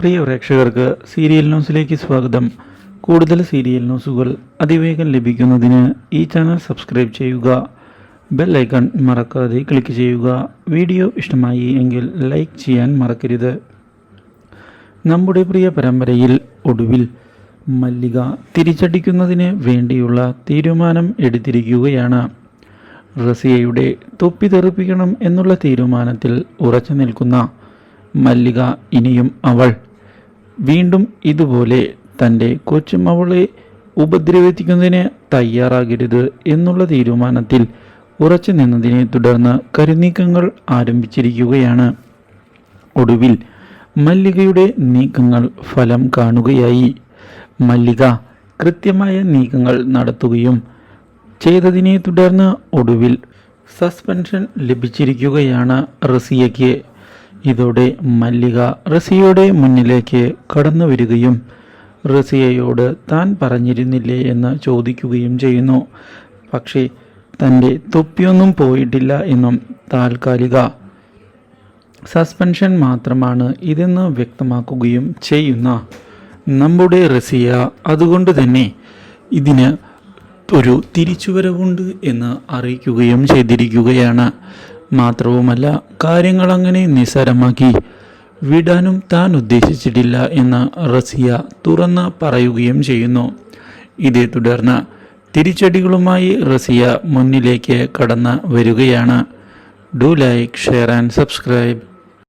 പ്രിയ പ്രേക്ഷകർക്ക് സീരിയൽ ന്യൂസിലേക്ക് സ്വാഗതം. കൂടുതൽ സീരിയൽ ന്യൂസുകൾ അതിവേഗം ലഭിക്കുന്നതിന് ഈ ചാനൽ സബ്സ്ക്രൈബ് ചെയ്യുക. ബെൽ ഐക്കൺ മറക്കാതെ ക്ലിക്ക് ചെയ്യുക. വീഡിയോ ഇഷ്ടമായി എങ്കിൽ ലൈക്ക് ചെയ്യാൻ മറക്കരുത്. നമ്മുടെ പ്രിയ പരമ്പരയിൽ ഒടുവിൽ മല്ലിക തിരിച്ചടിക്കുന്നതിന് വേണ്ടിയുള്ള തീരുമാനം എടുത്തിരിക്കുകയാണ്. റസിയയുടെ തൊപ്പി തെറിപ്പിക്കണം എന്നുള്ള തീരുമാനത്തിൽ ഉറച്ചു നിൽക്കുന്ന മല്ലിക ഇനിയും അവൾ വീണ്ടും ഇതുപോലെ തന്റെ കൊച്ചുമവളെ ഉപദ്രവിക്കുന്നതിന് തയ്യാറാകരുത് എന്നുള്ള തീരുമാനത്തിൽ ഉറച്ചു നിന്നതിനെ തുടർന്ന് കരുനീക്കങ്ങൾ ആരംഭിച്ചിരിക്കുകയാണ്. ഒടുവിൽ മല്ലികയുടെ നീക്കങ്ങൾ ഫലം കാണുകയായി. മല്ലിക കൃത്യമായ നീക്കങ്ങൾ നടത്തുകയും ചെയ്തതിനെ തുടർന്ന് ഒടുവിൽ സസ്പെൻഷൻ ലഭിച്ചിരിക്കുകയാണ് റസിയയ്ക്ക്. ഇതോടെ മല്ലിക റസിയയുടെ മുന്നിലേക്ക് കടന്നു വരികയും റസിയയോട് താൻ പറഞ്ഞിരുന്നില്ലേ എന്ന് ചോദിക്കുകയും ചെയ്യുന്നു. പക്ഷേ തന്റെ തൊപ്പിയൊന്നും പോയിട്ടില്ല എന്നും താൽക്കാലിക സസ്പെൻഷൻ മാത്രമാണ് ഇതെന്ന് വ്യക്തമാക്കുകയും ചെയ്യുന്ന നമ്മുടെ റസിയ അതുകൊണ്ട് തന്നെ ഇതിന് ഒരു തിരിച്ചുവരവുണ്ട് എന്ന് അറിയിക്കുകയും ചെയ്തിരിക്കുകയാണ്. മാത്രവുമല്ല കാര്യങ്ങൾ അങ്ങനെ നിസ്സാരമാക്കി. വിടാനും താൻ ഉദ്ദേശിച്ചിട്ടില്ല എന്ന് റസിയ തുറന്ന് പറയുകയും ചെയ്യുന്നു. ഇതേ തുടർന്ന് തിരിച്ചടികളുമായി റസിയ മുന്നിലേക്ക് കടന്ന് വരികയാണ്. Do like share and subscribe.